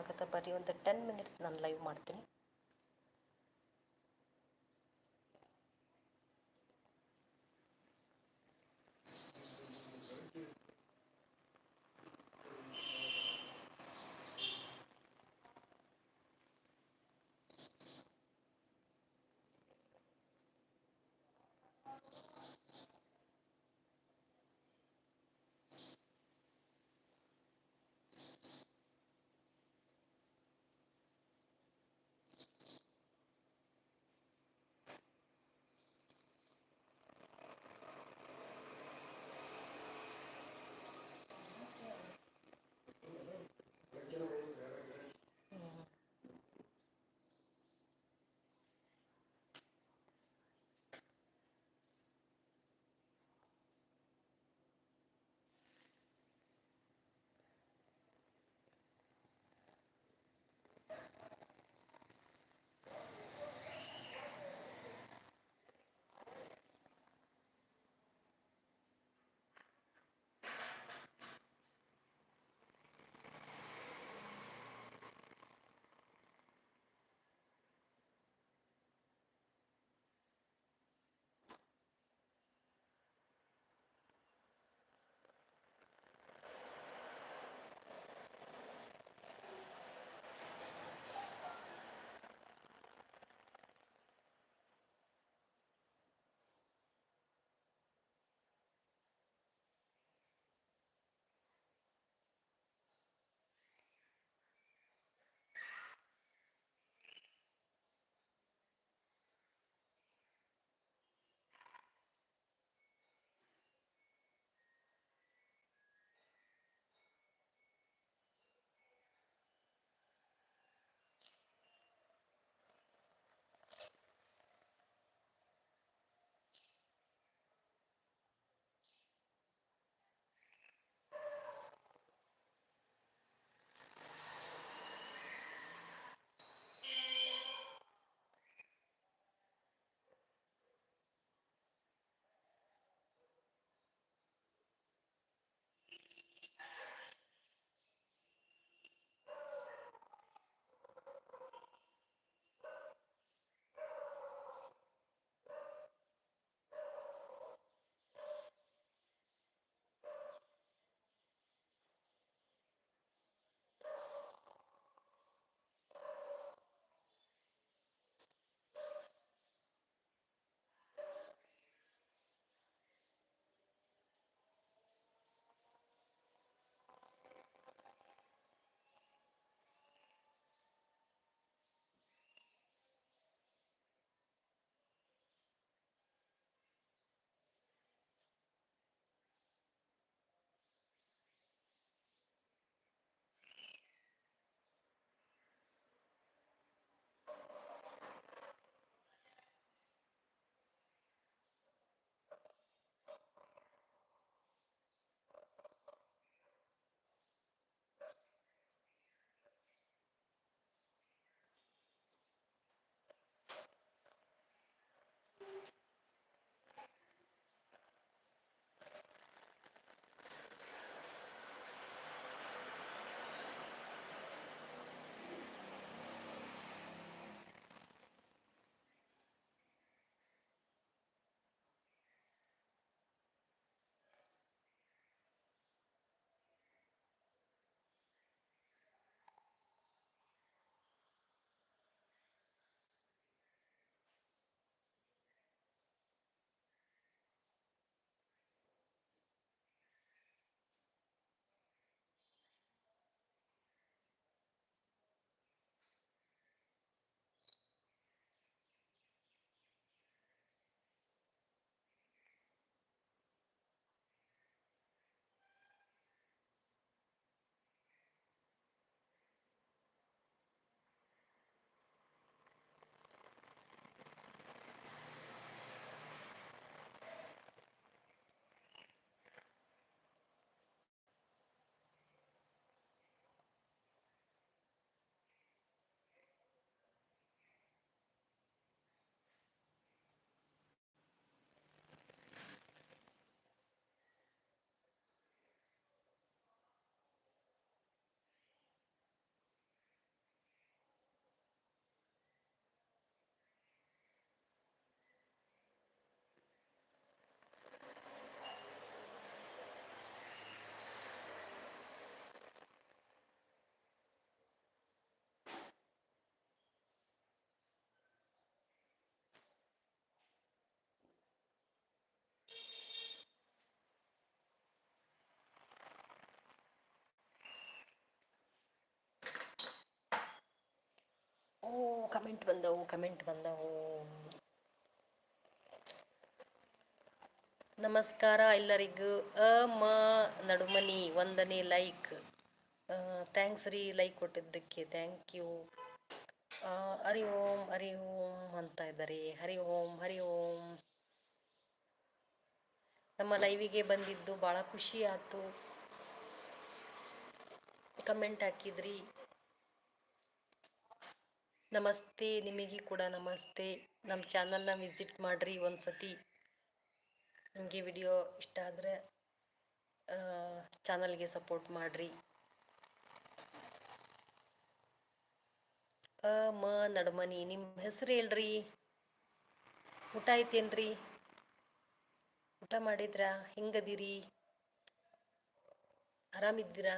ಸ್ವಾಗತ ಬರ್ರಿ ಒಂದು ಟೆನ್ ಮಿನಿಟ್ಸ್ ನಾನು ಲೈವ್ ಮಾಡ್ತೀನಿ. ಕಮೆಂಟ್ ಬಂದವು ಕಮೆಂಟ್ ಬಂದವು. ನಮಸ್ಕಾರ ಎಲ್ಲರಿಗೂ. ಅ, ಮ, ನಡುಮನಿ, ಒಂದನೇ ಲೈಕ್. ಥ್ಯಾಂಕ್ಸ್ ರೀ ಲೈಕ್ ಕೊಟ್ಟಿದ್ದಕ್ಕೆ. Thank you. ಹರಿ ಓಂ ಹರಿ ಓಂ ಅಂತ ಇದ್ದಾರೆ. ಹರಿ ಓಂ ಹರಿ ಓಂ. ನಮ್ಮ ಲೈವಿಗೆ ಬಂದಿದ್ದು ಭಾಳ ಖುಷಿ ಆಯಿತು. ಕಮೆಂಟ್ ಹಾಕಿದ್ರಿ. ನಮಸ್ತೆ ನಿಮಗೆ ಕೂಡ ನಮಸ್ತೆ. ನಮ್ಮ ಚಾನಲ್ನ ವಿಸಿಟ್ ಮಾಡಿರಿ ಒಂದು ಸತಿ ನಿಮಗೆ ವಿಡಿಯೋ ಇಷ್ಟ ಆದರೆ ಚಾನಲ್ಗೆ ಸಪೋರ್ಟ್ ಮಾಡಿರಿ. ಅ, ಮ, ನಡ್ಮನಿ ನಿಮ್ಮ ಹೆಸರು ಹೇಳ್ರಿ. ಊಟ ಐತೇನ್ರಿ ಊಟ ಮಾಡಿದ್ರಾ? ಹೆಂಗದಿರಿ? ಆರಾಮಿದ್ದೀರಾ?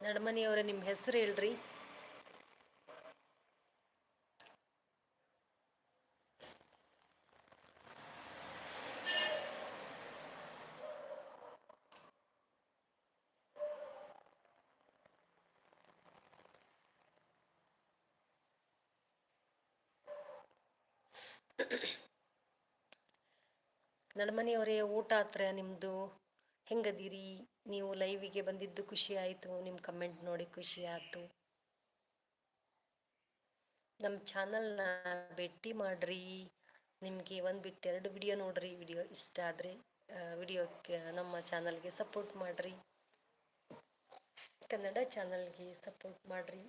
ನಡ್ಮನಿಯವರ ನಿಮ್ಮ ಹೆಸರು ಹೇಳ್ರಿ. ನಡಮನಿಯವರೇ ಊಟ ಆತ್ರ ನಿಮ್ಮದು ಹೆಂಗದಿರಿ? ನೀವು ಲೈವಿಗೆ ಬಂದಿದ್ದು ಖುಷಿ ಆಯಿತು ನಿಮ್ಮ ಕಮೆಂಟ್ ನೋಡಿ ಖುಷಿ ಆಯಿತು. ನಮ್ಮ ಚಾನಲ್ನ ಭೇಟಿ ಮಾಡಿರಿ. ನಿಮಗೆ ಒಂದು ಬಿಟ್ಟು ಎರಡು ವಿಡಿಯೋ ನೋಡ್ರಿ. ವಿಡಿಯೋ ಇಷ್ಟ ಆದರೆ ವಿಡಿಯೋಕ್ಕೆ ನಮ್ಮ ಚಾನಲ್ಗೆ ಸಪೋರ್ಟ್ ಮಾಡಿರಿ. ಕನ್ನಡ ಚಾನಲ್ಗೆ ಸಪೋರ್ಟ್ ಮಾಡಿರಿ.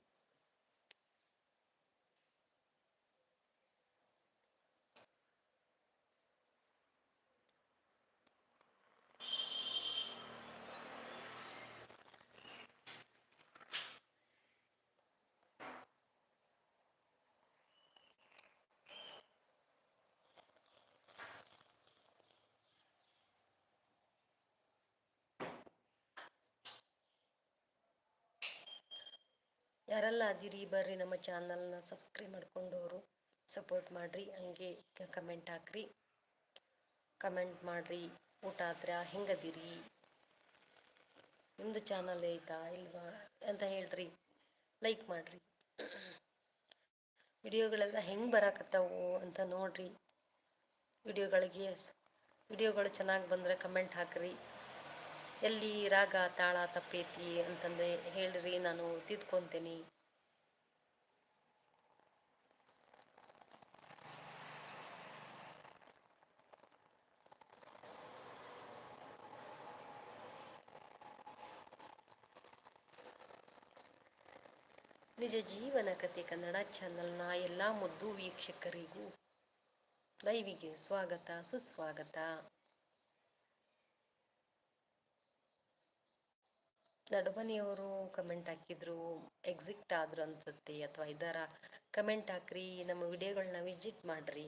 ಯಾರೆಲ್ಲ ಅದಿರಿ, ಬರ್ರಿ ನಮ್ಮ ಚಾನಲ್ನ ಸಬ್ಸ್ಕ್ರೈಬ್ ಮಾಡ್ಕೊಂಡವರು ಸಪೋರ್ಟ್ ಮಾಡಿರಿ, ಹಂಗೆ ಕಮೆಂಟ್ ಹಾಕ್ರಿ. ಕಮೆಂಟ್ ಮಾಡಿರಿ, ಊಟ ಆದ್ರೆ ಹೆಂಗದಿರಿ ನಿಮ್ಮದು ಚಾನಲ್ ಐತಾ ಇಲ್ವಾ ಅಂತ ಹೇಳ್ರಿ, ಲೈಕ್ ಮಾಡಿರಿ. ವಿಡಿಯೋಗಳೆಲ್ಲ ಹೆಂಗೆ ಬರಾಕತ್ತಾವು ಅಂತ ನೋಡ್ರಿ. ವಿಡಿಯೋಗಳಿಗೆ ವಿಡಿಯೋಗಳು ಚೆನ್ನಾಗಿ ಬಂದರೆ ಕಮೆಂಟ್ ಹಾಕ್ರಿ. ಎಲ್ಲಿ ರಾಗ, ತಾಳ, ತಪ್ಪೈತಿ ಅಂತಂದು ಹೇಳ್ರಿ, ನಾನು ತಿದ್ಕೊತೀನಿ. ನಿಜ ಜೀವನ ಕತೆ ಕನ್ನಡ ಚಾನಲ್ನ ಎಲ್ಲ ಮುದ್ದು ವೀಕ್ಷಕರಿಗೂ ಲೈವಿಗೆ ಸ್ವಾಗತ, ಸುಸ್ವಾಗತ. ನಡುಮನಿಯವರು ಕಮೆಂಟ್ ಹಾಕಿದ್ರು ಎಕ್ಸಿಕ್ಟ್ ಆದ್ರು ಅನ್ಸುತ್ತೆ ಅಥವಾ ಇದರ ಕಮೆಂಟ್ ಹಾಕ್ರಿ ನಮ್ಮ ವಿಡಿಯೋಗಳನ್ನ ವಿಸಿಟ್ ಮಾಡ್ರಿ.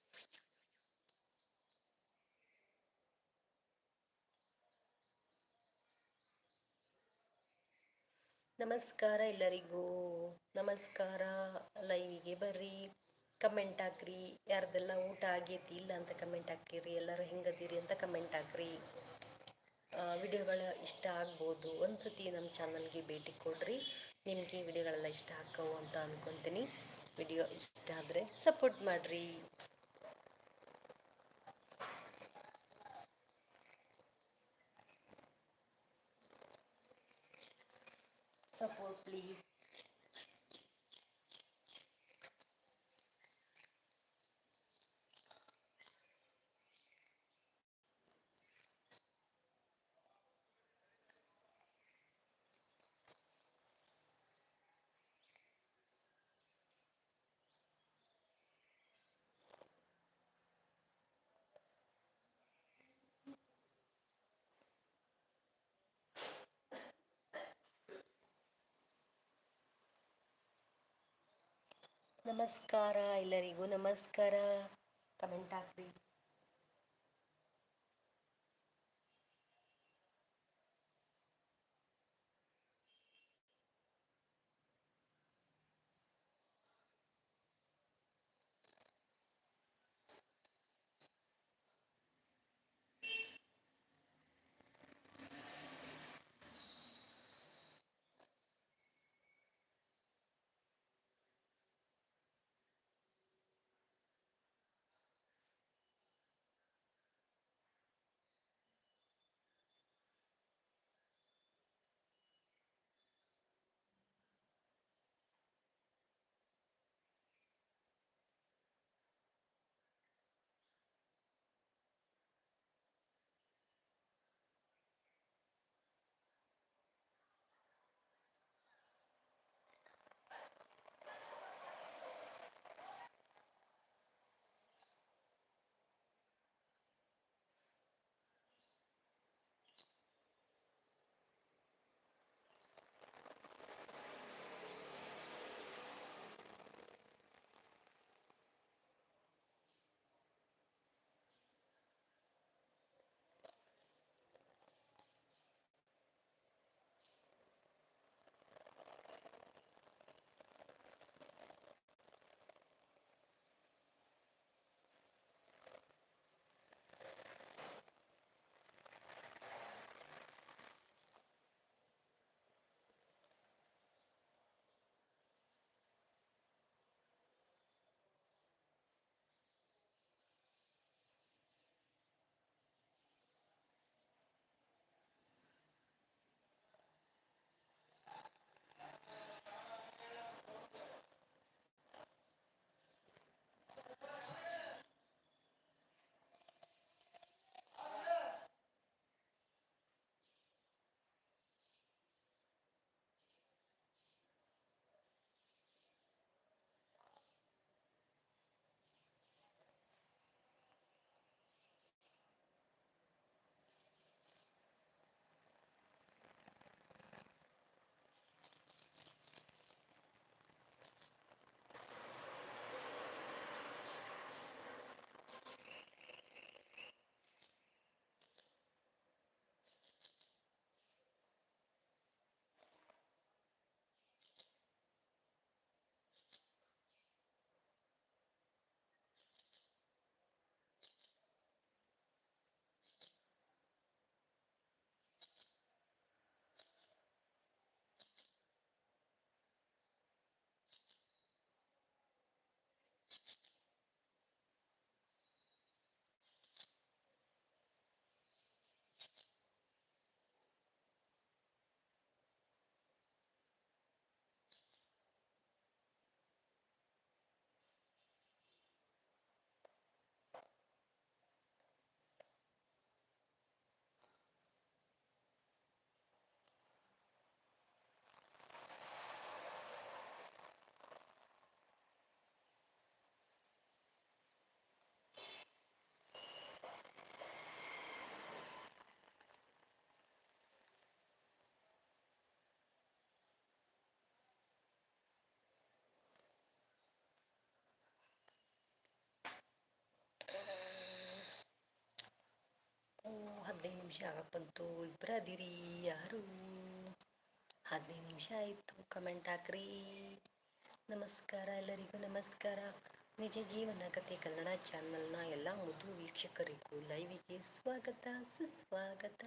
ನಮಸ್ಕಾರ ಎಲ್ಲರಿಗೂ. ನಮಸ್ಕಾರ ಲೈವಿಗೆ ಬರ್ರಿ. ಕಮೆಂಟ್ ಹಾಕ್ರಿ. ಯಾರ್ದೆಲ್ಲ ಊಟ ಆಗೈತಿ, ಇಲ್ಲ ಅಂತ ಕಮೆಂಟ್ ಹಾಕಿರಿ. ಎಲ್ಲರೂ ಹೆಂಗದೀರಿ ಅಂತ ಕಮೆಂಟ್ ಹಾಕ್ರಿ. ವಿಡಿಯೋಗಳು ಇಷ್ಟ ಆಗ್ಬೋದು ಒಂದ್ಸತಿ ನಮ್ಮ ಚಾನಲ್ಗೆ ಭೇಟಿ ಕೊಡ್ರಿ. ನಿಮಗೆ ವಿಡಿಯೋಗಳೆಲ್ಲ ಇಷ್ಟ ಹಾಕವು ಅಂತ ಅಂದ್ಕೊತೀನಿ ವಿಡಿಯೋ ಇಷ್ಟ ಆದರೆ ಸಪೋರ್ಟ್ ಮಾಡಿರಿ. Support please ನಮಸ್ಕಾರ ಎಲ್ಲರಿಗೂ ನಮಸ್ಕಾರ. ಕಮೆಂಟ್ ಹಾಕ್ರಿ. ಹದಿನೈದು ನಿಮಿಷ ಬಂತು ಇಬ್ಬರ ಅದಿರಿ, ಯಾರು? ಹದಿನೈದು ನಿಮಿಷ ಆಯಿತು ಕಮೆಂಟ್ ಹಾಕ್ರಿ. ನಮಸ್ಕಾರ, ಎಲ್ಲರಿಗೂ ನಮಸ್ಕಾರ. ನಿಜ ಜೀವನ ಕಥೆ ಕನ್ನಡ ಚಾನಲ್ನ ಎಲ್ಲ ಮುದ್ದು ವೀಕ್ಷಕರಿಗೂ ಲೈವಿಗೆ ಸ್ವಾಗತ, ಸುಸ್ವಾಗತ.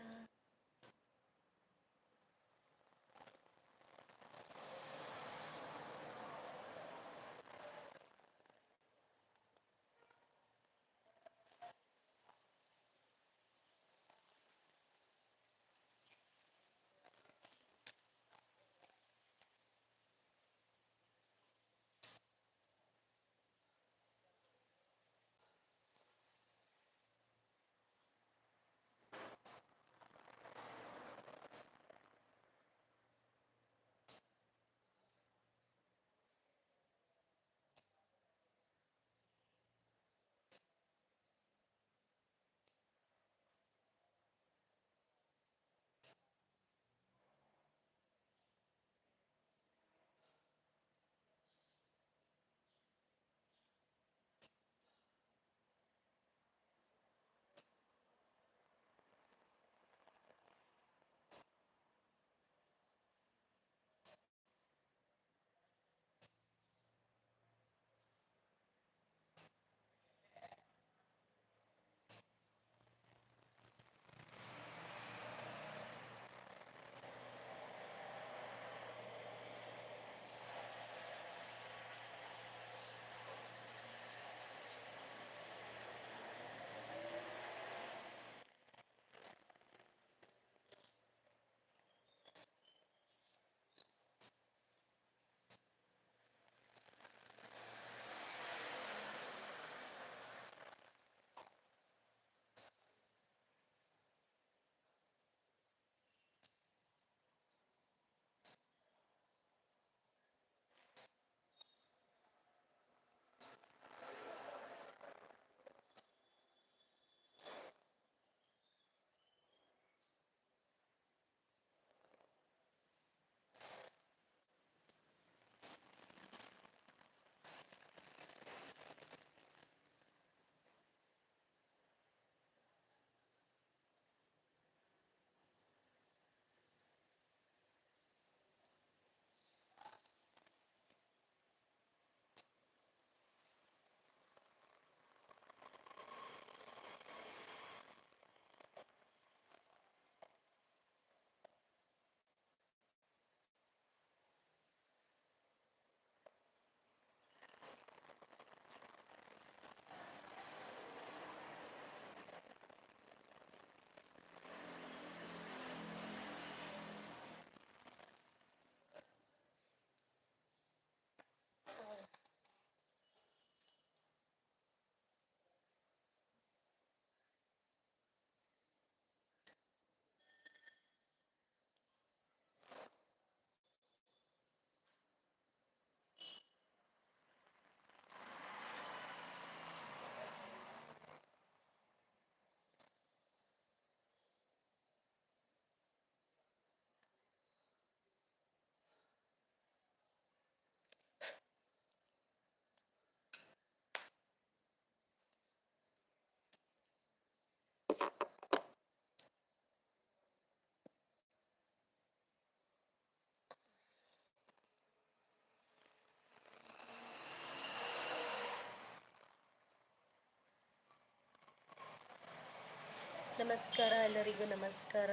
ನಮಸ್ಕಾರ ಎಲ್ಲರಿಗೂ ನಮಸ್ಕಾರ.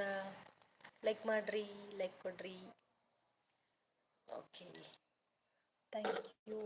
ಲೈಕ್ ಮಾಡ್ರಿ ಲೈಕ್ ಕೊಡ್ರಿ. Okay thank you